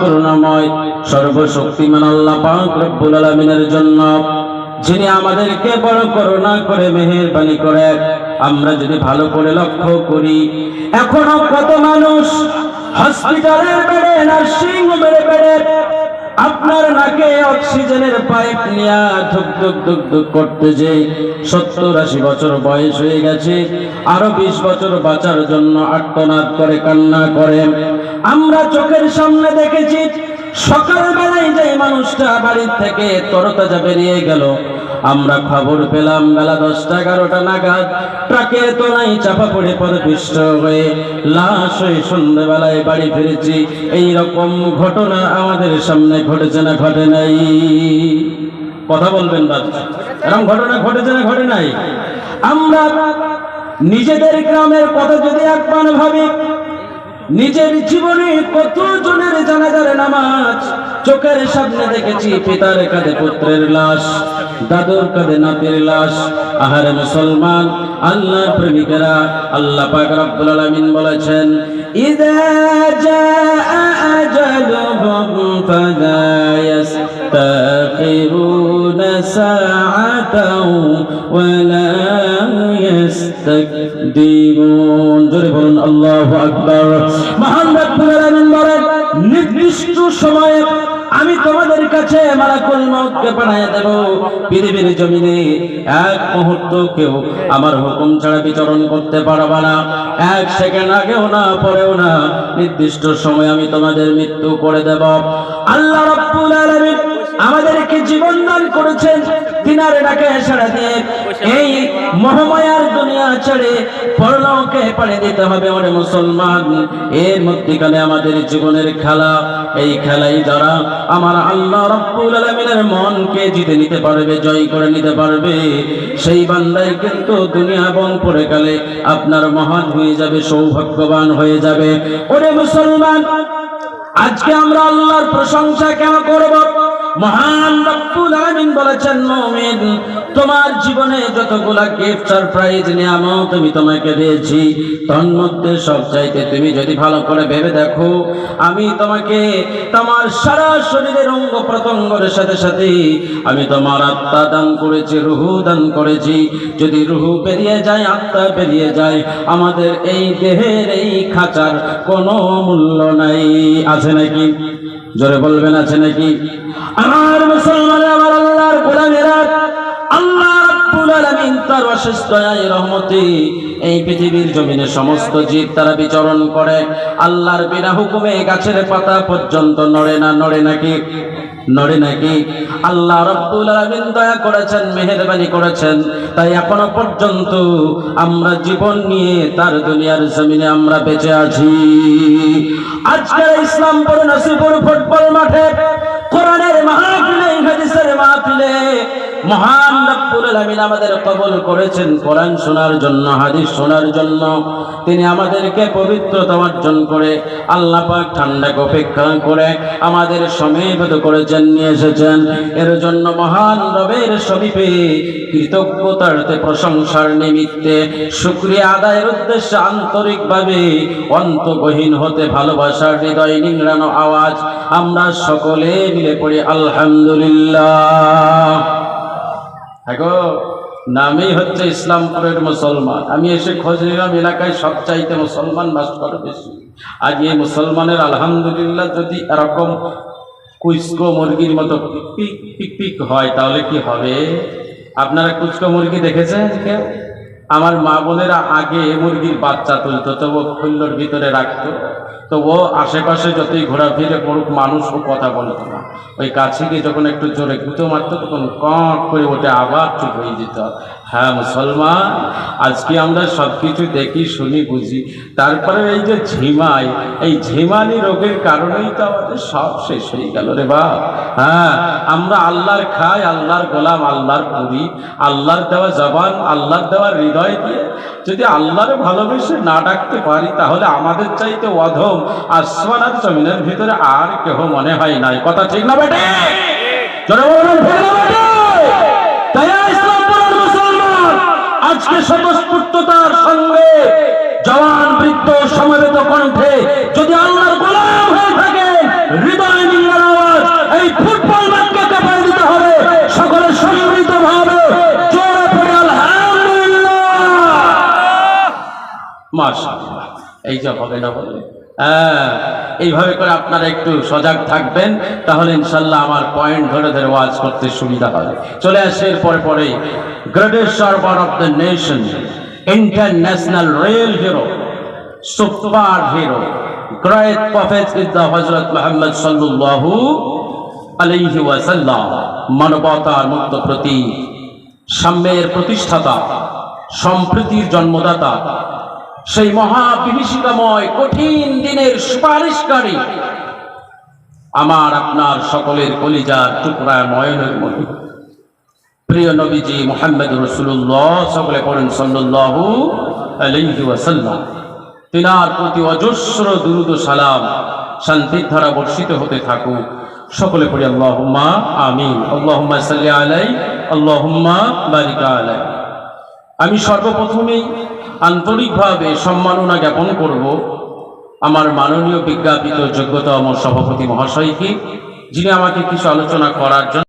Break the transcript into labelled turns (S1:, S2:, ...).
S1: করুণাময়, সর্বশক্তিমান আল্লাহ পাক রব্বুল আলামিনের জন্য, যিনি আমাদেরকে বড় করুণা করে, মেহেরবানি করে, আমরা যদি ভালো করে লক্ষ্য করি, এখনও কত মানুষ হসপিটালের বেড়ে নার্সিং হোমের বেড়ে আপনার নাকে অক্সিজেনের পাইপ নিয়ে ধুক ধুক ধুক ধুক করতে যে সত্তর আশি বছর বয়স হয়ে গেছে। আরও বিশ বছর বাঁচার জন্য আত্মনাদ করে, কান্না করে। আমরা চোখের সামনে দেখেছি, সকালবেলায় যে মানুষটা বাড়ির থেকে তরতাজা বেরিয়ে গেল আমরা খবর পেলাম বেলা দশটা, এগারোটা নাগাদ। ট্রাকের তোলাই চাপা পড়ে পদপিষ্ট হয়ে লাশ হয়ে সন্ধ্যেবেলায় বাড়ি ফিরেছি। এই রকম ঘটনা আমাদের সামনে ঘটেছে না ঘটে নাই। কথা বলবেন বাচ্চা এরকম ঘটনা ঘটেছে না ঘটে নাই। আমরা নিজেদের গ্রামের কথা যদি একবার ভাবি নিজের জীবনে কত জনের জানাজার নামাজ? চোখের সামনে দেখেছি পিতার কাঁধে পুত্রের লাশ, দাদুর কাঁধে নাতির লাশ। আহারে মুসলমান আল্লাহ প্রেমিকেরা আল্লাহ পাক রব্বুল বলেছেন, ইদা জাআ আজালুহুম আল্লাহু আকবার। মহান রব্বুল আলামিন নির্দিষ্ট সময়ে আমি তোমাদের কাছে মালাকুল মউতকে পাঠিয়ে দেব। পৃথিবীর জমিনে এক মুহূর্ত কেউ আমার হুকুম ছাড়া বিচরণ করতে পারবে না। এক সেকেন্ড আগেও না, পরেও না। নির্দিষ্ট সময় আমি তোমাদের মৃত্যু করে দেব। আল্লাহ রাব্বুল আলামিন আমাদেরকে জীবন দান করেছেন। তিনার ডাকে সাড়া দিয়ে এই মহামায়ার দুনিয়া ছেড়ে পরলোকে পাড়ি দিতে হবে ওরে মুসলমান। এর মধ্যিখানে আমাদের জীবনের খেলা, এই খেলাই যারা আমার আল্লাহ রব্বুল আলামিনের মনকে জিতে নিতে পারবে, জয় করে নিতে পারবে। সেই বান্দাই কিন্তু দুনিয়া এবং পরে আপনার মহান হয়ে যাবে, সৌভাগ্যবান হয়ে যাবে। ওরে মুসলমান, আজকে আমরা আল্লাহর প্রশংসা কেন করব? মহান বলেছেন, মুমিন, তোমার জীবনে যতগুলা গিফট সারপ্রাইজ নিয়ামত আমি তোমাকে দিয়েছি তন্মধ্যে সব চাইতে তুমি যদি ভালো করে ভেবে দেখো, আমি তোমাকে তোমার সারা অঙ্গ প্রত্যঙ্গের সাথে সাথে আমি তোমার আত্মা দান করেছি, রুহু দান করেছি। যদি রুহু পেরিয়ে যায়, আত্মা পেরিয়ে যায়, আমাদের এই দেহের এই খাঁচার কোনো মূল্য নাই। আছে নাকি? জোরে বলবেন, আছে নাকি? আমার মুসলমান, আমার আল্লাহর গোলামেরা, আল্লাহ রাব্বুল আলামিন তার এই পৃথিবীর জমিনে সমস্ত জীব তারা বিচরণ করে। আল্লাহর বিনা হুকুমে গাছের পাতা পর্যন্ত নড়ে না, নড়ে নাকি? নড়ে নাকি? আল্লাহ রব্বুল আলামিন দয়া করেছেন, মেহেরবানি করেছেন। তাই এখনও পর্যন্ত আমরা জীবন নিয়ে তার দুনিয়ার জমিনে আমরা বেঁচে আছি। আজকের ইসলামপুর নসিপুর ফুটবল মাঠে কোরআনের মাহফিলে, হাদিসের মাহফিলে মহান রব্বুল আলামিন আমাদের কবুল করেছেন, কোরআন শোনার জন্য, হাদিস শোনার জন্য। তিনি আমাদেরকে পবিত্রতা অর্জন করে, আল্লাহ পাক ঠান্ডাকে অপেক্ষা করে আমাদের সমীপত করেছেন, নিয়ে এসেছেন। এর জন্য মহান রবের সমীপে কৃতজ্ঞতার্থে, প্রশংসার নিমিত্তে, শুক্রিয়া আদায়ের উদ্দেশ্যে আন্তরিকভাবে অন্তগহীন হতে ভালোবাসার হৃদয় নিংড়ানো আওয়াজ আমরা সকলে মিলে পড়ি, আলহামদুলিল্লাহ। হ্যাগো নামেই হচ্ছে ইসলামপুরের মুসলমান। আমি এসে খোঁজ নিলাম, এলাকায় সবচাইতে মুসলমান বাস করে বেশি। আজ এই মুসলমানের আলহামদুলিল্লাহ যদি এরকম কুচকো মুরগির মতো পিক পিক পিক হয়, তাহলে কি হবে? আপনারা কুচকো মুরগি দেখেছেন কেউ আমার মা বোনেরা আগে মুরগির বাচ্চা তুলতো, তো ও খুল্লোর ভিতরে রাখতো। তো ও আশেপাশে যতই ঘোরাফিরে করুক, মানুষ ও কথা বলতো না। ওই কাছে গিয়ে যখন একটু জোরে গুঁতো মারতো, তখন কট করে ওটা আবার চুপ হয়ে যেত। হ্যাঁ মুসলমান, আজকে আমরা সব কিছু দেখি, শুনি, বুঝি। তারপরে এই যে ঝিমাই, এই ঝিমানি রোগের কারণেই তো আমাদের সব শেষ হয়ে গেল রে বাপ। হ্যাঁ আমরা আল্লাহর খাই আল্লাহর গোলাম, আল্লাহর পুরি আল্লাহর দেওয়া জবান, আল্লাহর দেওয়া হৃদয় দিয়ে যদি আল্লাহর ভালোবেসে না ডাকতে পারি, তাহলে আমাদের চাইতে অধম আসমান আর জমিনের ভিতরে আর কেহ মনে হয় নাই। কথা ঠিক না বেটে? তাই আজকে স্বতঃস্ফূর্ততার সঙ্গে জওয়ান বৃদ্ধ সমবেত কণ্ঠে যদি আল্লাহর গোলাম হয়ে থাকে, হৃদয় নিয়ে আওয়াজ, এই ফুটবল ম্যাচকে কেঁপে দিতে হবে। সকলে সম্মিলিত ভাবে জোরে পড়ে, আলহামদুলিল্লাহ। মাশাআল্লাহ। এই যে হবে না বলে? হ্যাঁ। এইভাবে করে আপনারা একটু সজাগ থাকবেন, তাহলে ইনশাল্লাহ আমার পয়েন্ট ধরে ধরে ওয়াজ করতে সুবিধা হবে। চলে আসে এর পরে greatest server of the nation international real hero super hero great prophet is the Hazrat Muhammad সাল্লাল্লাহু আলাইহি ওয়াসাল্লাম মানবতার মুক্ত প্রতি সাম্যের প্রতিষ্ঠাতা, সম্প্রীতির জন্মদাতা সেই মহাবিভীষিকাময় কঠিন দিনের সুপারিশকারী। আমার আপনার সকলের কলিজার টুকরা নয়নের মতো প্রিয় নবীজি মোহাম্মদ রসুল্লাহ সকলে করেন আলাইহি ওয়াসাল্লাম। তিনার প্রতি অজস্র দুরুদ সালাম, শান্তির ধারা বর্ষিত হতে থাকুক। সকলে পড়ি আল্লাহুম্মা আমিন। আল্লাহুম্মা সাল্লি আলাই আল্লাহুম্মা বারিক আলাই আমি সর্বপ্রথমেই আন্তরিকভাবে সম্মাননা জ্ঞাপন করব আমার মাননীয় বিজ্ঞাপিত যোগ্যতম সভাপতি মহাশয়কে, যিনি আমাকে কিছু আলোচনা করার জন্য